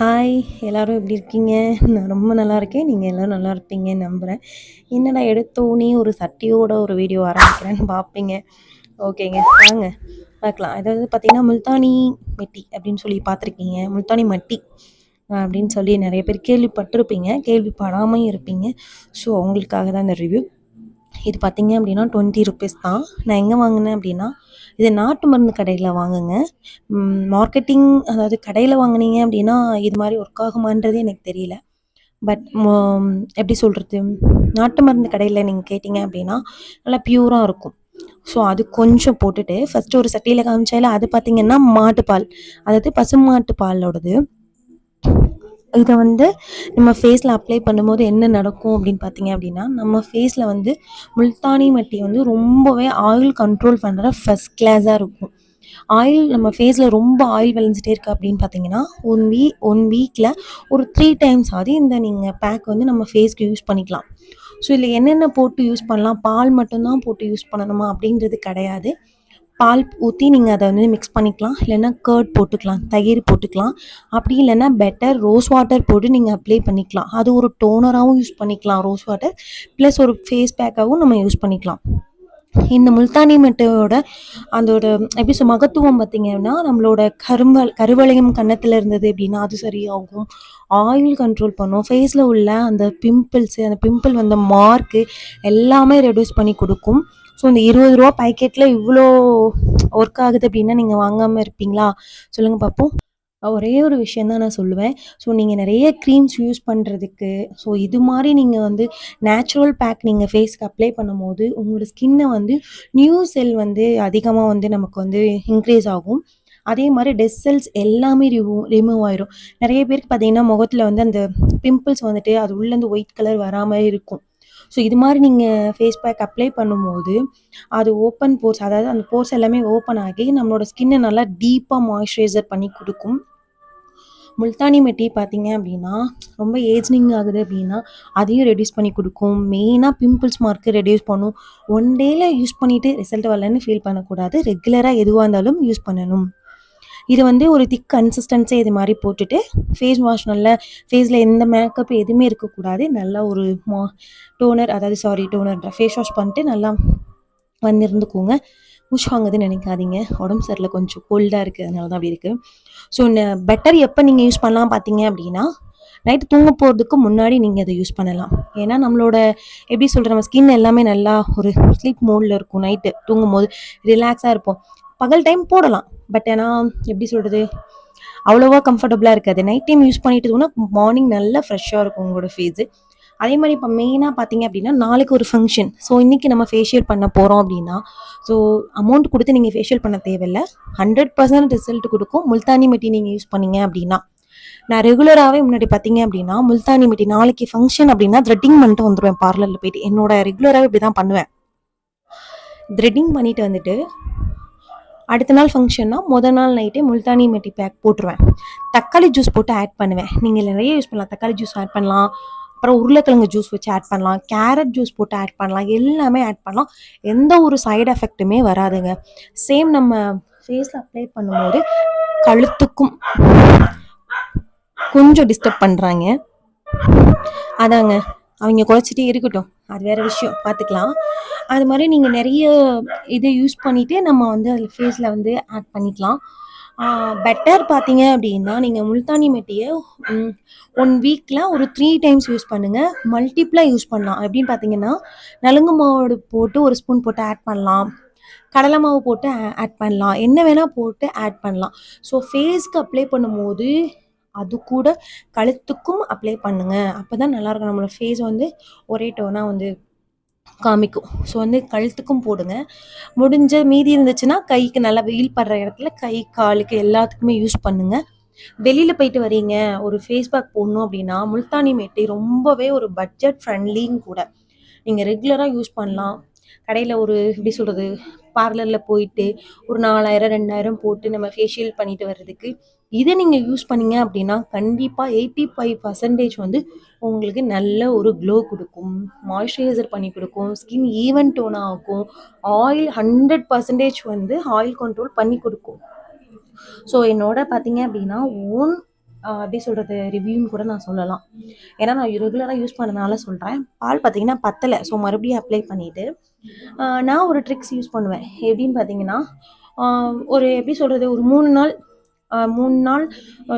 Hi எல்லோரும் எப்படி இருக்கீங்க? நான் ரொம்ப நல்லா இருக்கேன். நீங்கள் எல்லோரும் நல்லா இருப்பீங்கன்னு நம்புகிறேன் என்னடா எடுத்தோடனே ஒரு சட்டியோட ஒரு வீடியோ ஆரம்பிக்கிறேன்னு பார்ப்பீங்க ஓகேங்க வாங்க பார்க்கலாம் அதாவது பார்த்தீங்கன்னா முல்தானி மெட்டி அப்படின்னு சொல்லி பார்த்துருக்கீங்க முல்தானி மட்டி அப்படின்னு சொல்லி நிறைய பேர் கேள்விப்பட்டிருப்பீங்க. கேள்விப்படாமையும் இருப்பீங்க. ஸோ அவங்களுக்காக தான் இந்த ரிவ்யூ இது பார்த்தீங்க அப்படின்னா டுவெண்ட்டி ருபீஸ் தான். நான் எங்கே வாங்கினேன் அப்படின்னா இது நாட்டு மருந்து கடையில் வாங்குங்க. மார்க்கெட்டிங் அதாவது கடையில் வாங்குனீங்க அப்படின்னா இது மாதிரி ஒர்க் ஆகுமான்றது எனக்கு தெரியல. பட் எப்படி சொல்கிறது நாட்டு மருந்து கடையில் நீங்கள் கேட்டிங்க அப்படின்னா நல்லா ப்யூராக இருக்கும். ஸோ அது கொஞ்சம் போட்டுட்டு ஃபஸ்ட்டு ஒரு சட்டியில் காமிச்சால அது பார்த்திங்கன்னா மாட்டுப்பால். அதாவது பசுமாட்டு பாலோடது. இதை வந்து நம்ம ஃபேஸில் அப்ளை பண்ணும்போது என்ன நடக்கும் அப்படின்னு பார்த்தீங்க அப்படின்னா நம்ம ஃபேஸில் வந்து முல்தானி மட்டி வந்து ரொம்பவே ஆயில் கண்ட்ரோல் பண்ணுற ஃபஸ்ட் கிளாஸாக இருக்கும். ஆயில் நம்ம ஃபேஸில் ரொம்ப ஆயில் விளைஞ்சிட்டே இருக்குது அப்படின்னு பார்த்தீங்கன்னா ஒன் வீ ஒன் வீக்கில் ஒரு த்ரீ டைம்ஸ் ஆகுது. இந்த நீங்கள் பேக் வந்து நம்ம ஃபேஸ்க்கு யூஸ் பண்ணிக்கலாம். ஸோ இதில் என்னென்ன போட்டு யூஸ் பண்ணலாம்? பால் மட்டும்தான் போட்டு யூஸ் பண்ணணுமா அப்படின்றது கிடையாது. பால் ஊற்றி நீங்கள் அதை வந்து மிக்ஸ் பண்ணிக்கலாம். இல்லைன்னா கர்ட் போட்டுக்கலாம் தயிர் போட்டுக்கலாம். அப்படி இல்லைன்னா பெட்டர் ரோஸ் வாட்டர் போட்டு நீங்கள் அப்ளை பண்ணிக்கலாம். அது ஒரு டோனராகவும் யூஸ் பண்ணிக்கலாம் ரோஸ் வாட்டர் ப்ளஸ் ஒரு ஃபேஸ் பேக்காகவும் நம்ம யூஸ் பண்ணிக்கலாம். இந்த முல்தானி மெட்டையோட அதோட எப்படி சொல் மகத்துவம் பார்த்திங்கன்னா நம்மளோட கரும்பல் கருவளையம் கன்னத்தில் இருந்தது அப்படின்னா அது சரியாகும். ஆயில் கண்ட்ரோல் பண்ணும். ஃபேஸில் உள்ள அந்த பிம்பிள்ஸு அந்த பிம்பிள் வந்த மார்க்கு எல்லாமே ரெடியூஸ் பண்ணி கொடுக்கும். ஸோ இந்த இருபது ரூபா பாக்கெட்டில் இவ்வளோ ஒர்க் ஆகுது அப்படின்னா நீங்கள் வாங்காமல் இருப்பீங்களா? சொல்லுங்கள் பார்ப்போம் ஒரே ஒரு விஷயம் தான் நான் சொல்லுவேன். ஸோ நீங்கள் நிறைய க்ரீம்ஸ் யூஸ் பண்ணுறதுக்கு ஸோ இது மாதிரி நீங்கள் வந்து நேச்சுரல் பேக் நீங்கள் ஃபேஸ்க்கு அப்ளை பண்ணும்போது உங்களோட ஸ்கின்னை வந்து நியூ செல் வந்து அதிகமாக வந்து நமக்கு வந்து இன்க்ரீஸ் ஆகும். அதே மாதிரி டெஸ் செல்ஸ் எல்லாமே ரிமூவ் ரிமூவ் ஆயிரும். நிறைய பேருக்கு பார்த்தீங்கன்னா முகத்தில் வந்து அந்த பிம்பிள்ஸ் வந்துட்டு அது உள்ளேருந்து ஒயிட் கலர் வராமல் இருக்கும். ஸோ இது மாதிரி நீங்கள் ஃபேஸ் பேக் அப்ளை பண்ணும்போது அது ஓப்பன் போர்ஸ் அதாவது அந்த போர்ஸ் எல்லாமே ஓப்பன் ஆகி நம்மளோட ஸ்கின்னை நல்லா டீப்பாக மாய்ஸ்சரைசர் பண்ணி கொடுக்கும். முல்தானி மெட்டி பார்த்தீங்க அப்படின்னா ரொம்ப ஏஜ்னிங் ஆகுது அப்படின்னா அதையும் ரெடியூஸ் பண்ணி கொடுக்கும். மெயினாக பிம்பிள்ஸ் மார்க்கு ரெடியூஸ் பண்ணும். ஒன் டேயில் யூஸ் பண்ணிவிட்டு ரிசல்ட் வரலன்னு ஃபீல் பண்ணக்கூடாது. ரெகுலராக எதுவாக இருந்தாலும் யூஸ் பண்ணணும். இது வந்து ஒரு திக் கன்சிஸ்டன்ஸே இது மாதிரி போட்டுட்டு ஃபேஸ் வாஷ் நல்லா ஃபேஸில் எந்த மேக்கப் எதுவுமே இருக்கக்கூடாது. நல்லா ஒரு மா டோனர் அதாவது சாரி டோனர் ஃபேஸ் வாஷ் பண்ணிட்டு நல்லா வந்து இருந்துக்கோங்க மூச்சு வாங்குதுன்னு நினைக்காதீங்க. உடம்பு சரியில்லை கொஞ்சம் கோல்டாக இருக்குது அதனால தான் அப்படி இருக்குது ஸோ பெட்டர் எப்போ நீங்கள் யூஸ் பண்ணலாம் பார்த்தீங்க அப்படின்னா நைட்டு தூங்க போகிறதுக்கு முன்னாடி நீங்கள் அதை யூஸ் பண்ணலாம். ஏன்னா நம்மளோட எப்படி சொல்கிற நம்ம ஸ்கின் எல்லாமே நல்லா ஒரு ஸ்லீப் மோடில் இருக்கும் நைட்டு தூங்கும் போது ரிலாக்ஸாக இருப்போம். பகல் டைம் போடலாம். பட் ஏன்னா எப்படி சொல்கிறது அவ்வளோவா கம்ஃபர்டபுளாக இருக்காது. நைட் டைம் யூஸ் பண்ணிட்டு மார்னிங் நல்லா ஃப்ரெஷ்ஷாக இருக்கும் உங்களோட ஃபேஸு அதே மாதிரி இப்போ மெயினாக பார்த்தீங்க அப்படின்னா நாளைக்கு ஒரு ஃபங்க்ஷன் ஸோ இன்றைக்கி நம்ம ஃபேஷியல் பண்ண போகிறோம் அப்படின்னா ஸோ அமௌண்ட் கொடுத்து நீங்கள் ஃபேஷியல் பண்ண தேவையில்லை. ஹண்ட்ரட் பர்சன்ட் ரிசல்ட் கொடுக்கும். முல்தானி மெட்டி நீங்கள் யூஸ் பண்ணீங்க அப்படின்னா. நான் ரெகுலராகவே முன்னாடி பார்த்தீங்க அப்படின்னா முல்தானி மெட்டி நாளைக்கு ஃபங்க்ஷன் அப்படின்னா த்ரெட்டிங் பண்ணிட்டு வந்துடுவேன் பார்லரில் போயிட்டு. என்னோட ரெகுலராகவே இப்படி தான் பண்ணுவேன். த்ரெட்டிங் பண்ணிட்டு வந்துட்டு அடுத்த நாள் ஃபங்க்ஷன்னா மொதல் நாள் நைட்டே முல்தானி மெட்டி பேக் போட்டுருவேன். தக்காளி ஜூஸ் போட்டு ஆட் பண்ணுவேன். நீங்கள் நிறைய யூஸ் பண்ணலாம். தக்காளி ஜூஸ் ஆட் பண்ணலாம். அப்புறம் உருளைக்கிழங்கு ஜூஸ் வச்சு ஆட் பண்ணலாம். கேரட் ஜூஸ் போட்டு ஆட் பண்ணலாம். எல்லாமே ஆட் பண்ணலாம். எந்த ஒரு சைடு எஃபெக்ட்டுமே வராதுங்க. சேம் நம்ம ஃபேஸில் அப்ளை பண்ணும்போது கழுத்துக்கும் கொஞ்சம் டிஸ்டர்ப் பண்ணுறாங்க அதாங்க. அவங்க குறைச்சிட்டே இருக்கட்டும். அது வேறு விஷயம். பார்த்துக்கலாம் அது மாதிரி நீங்கள் நிறைய இதை யூஸ் பண்ணிவிட்டு நம்ம வந்து அதில் ஃபேஸில் வந்து ஆட் பண்ணிக்கலாம். பெட்டர் பார்த்தீங்க அப்படின்னா நீங்கள் முல்தானி மெட்டியை ஒன் வீக்கில் ஒரு த்ரீ டைம்ஸ் யூஸ் பண்ணுங்கள் மல்டிப்ளாக யூஸ் பண்ணலாம். எப்படின்னு பார்த்தீங்கன்னா நலுங்கு மாவோடு போட்டு ஒரு ஸ்பூன் போட்டு ஆட் பண்ணலாம். கடலை மாவு போட்டு ஆட் பண்ணலாம். என்ன வேணால் போட்டு ஆட் பண்ணலாம். ஸோ ஃபேஸ்க்கு அப்ளை பண்ணும்போது அது கூட கழுத்துக்கும் அப்ளை பண்ணுங்க. அப்போ தான் நல்லாயிருக்கும் நம்மளோட ஃபேஸ் வந்து ஒரே டோனாக வந்து காமிக்கும். ஸோ வந்து கழுத்துக்கும் போடுங்க. முடிஞ்ச மீதி இருந்துச்சுன்னா கைக்கு நல்லா வெயில் படுற இடத்துல கை காலுக்கு எல்லாத்துக்குமே யூஸ் பண்ணுங்கள் வெளியில் போயிட்டு வரீங்க. ஒரு ஃபேஸ் பேக் போடணும் அப்படின்னா முல்தானி மேட்டை ரொம்பவே ஒரு பட்ஜெட் ஃப்ரெண்ட்லியும் கூட. நீங்கள் ரெகுலராக யூஸ் பண்ணலாம். கடையில் ஒரு எப்படி சொல்கிறது பார்லரில் போயிட்டு ஒரு நாலாயிரம் ரெண்டாயிரம் போட்டு நம்ம ஃபேஷியல் பண்ணிட்டு வர்றதுக்கு இதை நீங்கள் யூஸ் பண்ணீங்க அப்படின்னா கண்டிப்பாக எயிட்டி ஃபைவ் பர்சன்டேஜ் வந்து உங்களுக்கு நல்ல ஒரு க்ளோ கொடுக்கும். மாய்ஸ்சரைசர் பண்ணி கொடுக்கும். ஸ்கின் ஈவன் டோன் ஆகும் ஆயில் ஹண்ட்ரட் பர்சன்டேஜ் வந்து ஆயில் கண்ட்ரோல் பண்ணி கொடுக்கும். ஸோ என்னோட பார்த்தீங்க அப்படின்னா ஓன் எப்படி சொல்கிறது ரிவ்யூன்னு கூட நான் சொல்லலாம். ஏன்னா நான் ரெகுலராக யூஸ் பண்ணனால சொல்கிறேன் பால் பார்த்தீங்கன்னா பத்தலை ஸோ மறுபடியும் அப்ளை பண்ணிவிட்டு நான் ஒரு ட்ரிக்ஸ் யூஸ் பண்ணுவேன். எப்படின்னு பார்த்தீங்கன்னா ஒரு எப்படி சொல்கிறது ஒரு மூணு நாள் மூணு நாள்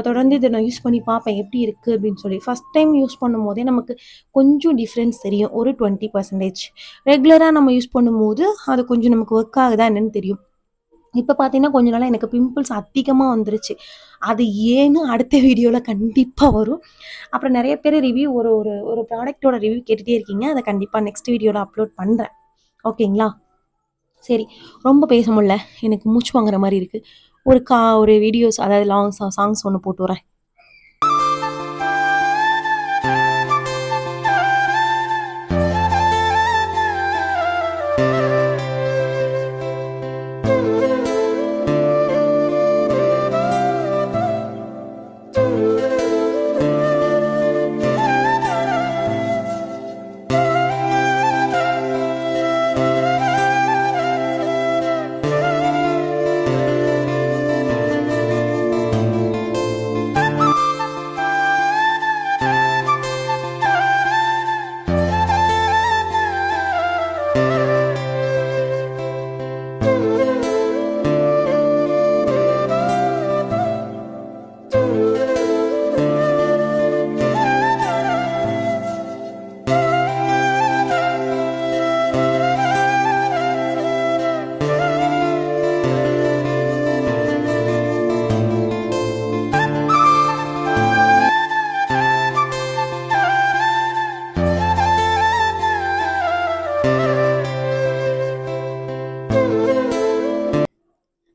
தொடர்ந்து இதை நான் யூஸ் பண்ணி பார்ப்பேன் எப்படி இருக்குது அப்படின்னு சொல்லி. ஃபஸ்ட் டைம் யூஸ் பண்ணும்போதே நமக்கு கொஞ்சம் டிஃப்ரென்ஸ் தெரியும் ஒரு டுவெண்ட்டி பர்சன்டேஜ் ரெகுலராக நம்ம யூஸ் பண்ணும்போது அது கொஞ்சம் நமக்கு ஒர்க் ஆகுதா என்னன்னு தெரியும். இப்போ பார்த்தீங்கன்னா கொஞ்ச நாளாக எனக்கு பிம்பிள்ஸ் அதிகமாக வந்துருச்சு. அது ஏன்னு அடுத்த வீடியோவில் கண்டிப்பாக வரும். அப்புறம் நிறைய பேர் ரிவ்யூ ஒரு ஒரு ஒரு ப்ராடக்டோட ரிவ்யூ கேட்டுகிட்டே இருக்கீங்க. அதை கண்டிப்பாக நெக்ஸ்ட் வீடியோவில் அப்லோட் பண்ணுறேன் ஓகேங்களா சரி. ரொம்ப பேச முடில எனக்கு மூச்சு வாங்குற மாதிரி இருக்குது ஒரு கா ஒரு வீடியோஸ் அதாவது லாங் சாங்ஸ் ஒன்று போட்டு வரேன்.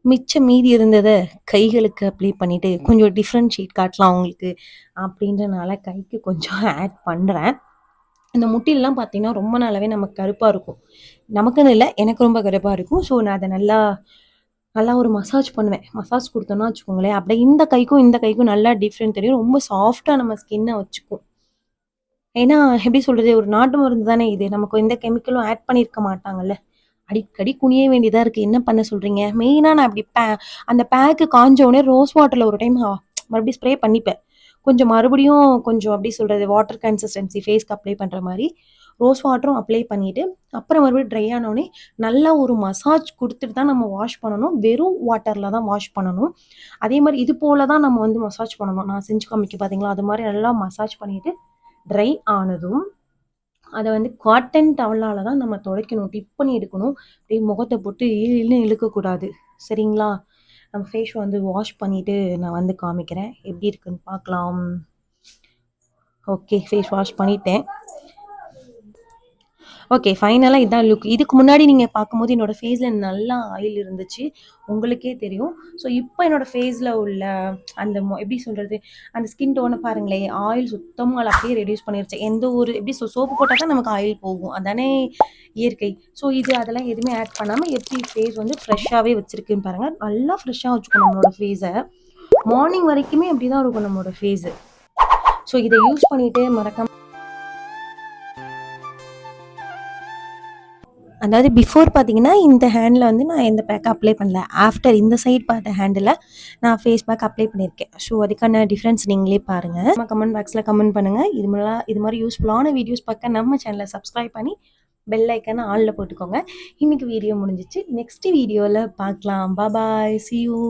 மிச்சம் மீதி இருந்ததை கைகளுக்கு அப்ளை பண்ணிவிட்டு கொஞ்சம் டிஃப்ரெண்ட் ஷீட் காட்டலாம் அவங்களுக்கு அப்படின்றனால கைக்கு கொஞ்சம் ஆட் பண்ணுறேன் இந்த முட்டிலெலாம் பார்த்தீங்கன்னா ரொம்ப நாளாகவே நமக்கு கருப்பாக இருக்கும். நமக்குன்னு இல்லை எனக்கு ரொம்ப கருப்பாக இருக்கும். ஸோ நான் அதை நல்லா நல்லா ஒரு மசாஜ் பண்ணுவேன். மசாஜ் கொடுத்தோன்னா வச்சுக்கோங்களேன். அப்படியே இந்த கைக்கும் இந்த கைக்கும் நல்லா டிஃப்ரெண்ட் தெரியும். ரொம்ப சாஃப்டாக நம்ம ஸ்கின்னை வச்சுக்கும். ஏன்னா எப்படி சொல்கிறது ஒரு நாட்டு மருந்து தானே இது. நமக்கு எந்த கெமிக்கலும் ஆட் பண்ணியிருக்க மாட்டாங்கல்ல. அடிக்கடி குனிய வேண்டியதாக இருக்குது என்ன பண்ண சொல்கிறீங்க மெயினாக நான் அப்படி பே அந்த பேக்கு காஞ்ச உடனே ரோஸ் வாட்டரில் ஒரு டைம் மறுபடியும் ஸ்ப்ரே பண்ணிப்பேன். கொஞ்சம் மறுபடியும் கொஞ்சம் அப்படி சொல்கிறது வாட்டர் கன்சிஸ்டன்சி ஃபேஸ்க்கு அப்ளை பண்ணுற மாதிரி ரோஸ் வாட்டரும் அப்ளை பண்ணிவிட்டு அப்புறம் மறுபடியும் ட்ரை ஆனோடனே நல்லா ஒரு மசாஜ் கொடுத்துட்டு தான் நம்ம வாஷ் பண்ணணும். வெறும் வாட்டரில் தான் வாஷ் பண்ணணும். அதே மாதிரி இது போல தான் நம்ம வந்து மசாஜ் பண்ணணும். நான் செஞ்சு காமிக்க பார்த்தீங்களா அது மாதிரி நல்லா மசாஜ் பண்ணிவிட்டு ட்ரை ஆனதும் அதை வந்து காட்டன் டவலால் தான் நம்ம துடைக்கணும். டிப் பண்ணி எடுக்கணும். அப்படியே முகத்தை போட்டு இழுன்னு இழுக்கக்கூடாது சரிங்களா? நம்ம ஃபேஸ் வந்து வாஷ் பண்ணிவிட்டு நான் வந்து காமிக்கிறேன். எப்படி இருக்குன்னு பார்க்கலாம். ஓகே ஃபேஸ் வாஷ் பண்ணிட்டேன். ஓகே ஃபைனலாக இதான் லுக் இதுக்கு முன்னாடி நீங்கள் பார்க்கும்போது என்னோடய ஃபேஸில் நல்லா ஆயில் இருந்துச்சு. உங்களுக்கே தெரியும். ஸோ இப்போ என்னோடய ஃபேஸில் உள்ள அந்த எப்படி சொல்கிறது அந்த ஸ்கின் டோனை பாருங்களேன் ஆயில் சுத்தமாக அப்படியே ரெடியூஸ் பண்ணிருச்சு. எந்த ஒரு எப்படி ஸோ சோப்பு போட்டால் தான் நமக்கு ஆயில் போகும். அதானே இயற்கை. ஸோ இது அதெல்லாம் எதுவுமே ஆட் பண்ணாமல் எப்படி ஃபேஸ் வந்து ஃப்ரெஷ்ஷாகவே வச்சுருக்குன்னு பாருங்கள் நல்லா ஃப்ரெஷ்ஷாக வச்சுக்கணும் நம்மளோட ஃபேஸை மார்னிங் வரைக்குமே அப்படி தான் இருக்கும் நம்மளோட ஃபேஸு ஸோ இதை யூஸ் பண்ணிவிட்டு மறக்காம அதாவது பிஃபோர் பார்த்தீங்கன்னா இந்த ஹேண்டில் வந்து நான் எந்த பேக் அப்ளை பண்ணல. ஆஃப்டர் இந்த சைட் பார்த்த ஹேண்டில் நான் ஃபேஸ் பேக் அப்ளை பண்ணியிருக்கேன். ஸோ அதுக்கான டிஃப்ரென்ஸ் நீங்களே பாருங்கள் நம்ம கமெண்ட் பாக்ஸில் கமெண்ட் பண்ணுங்கள் இது மாதிரி இது மாதிரி யூஸ்ஃபுல்லான வீடியோஸ் பார்க்க நம்ம சேனலை சப்ஸ்கிரைப் பண்ணி பெல் ஐக்கான ஆளில் போட்டுக்கோங்க. இன்றைக்கி வீடியோ முடிஞ்சிச்சு. நெக்ஸ்ட் வீடியோவில் பார்க்கலாம். பாய் சி யூ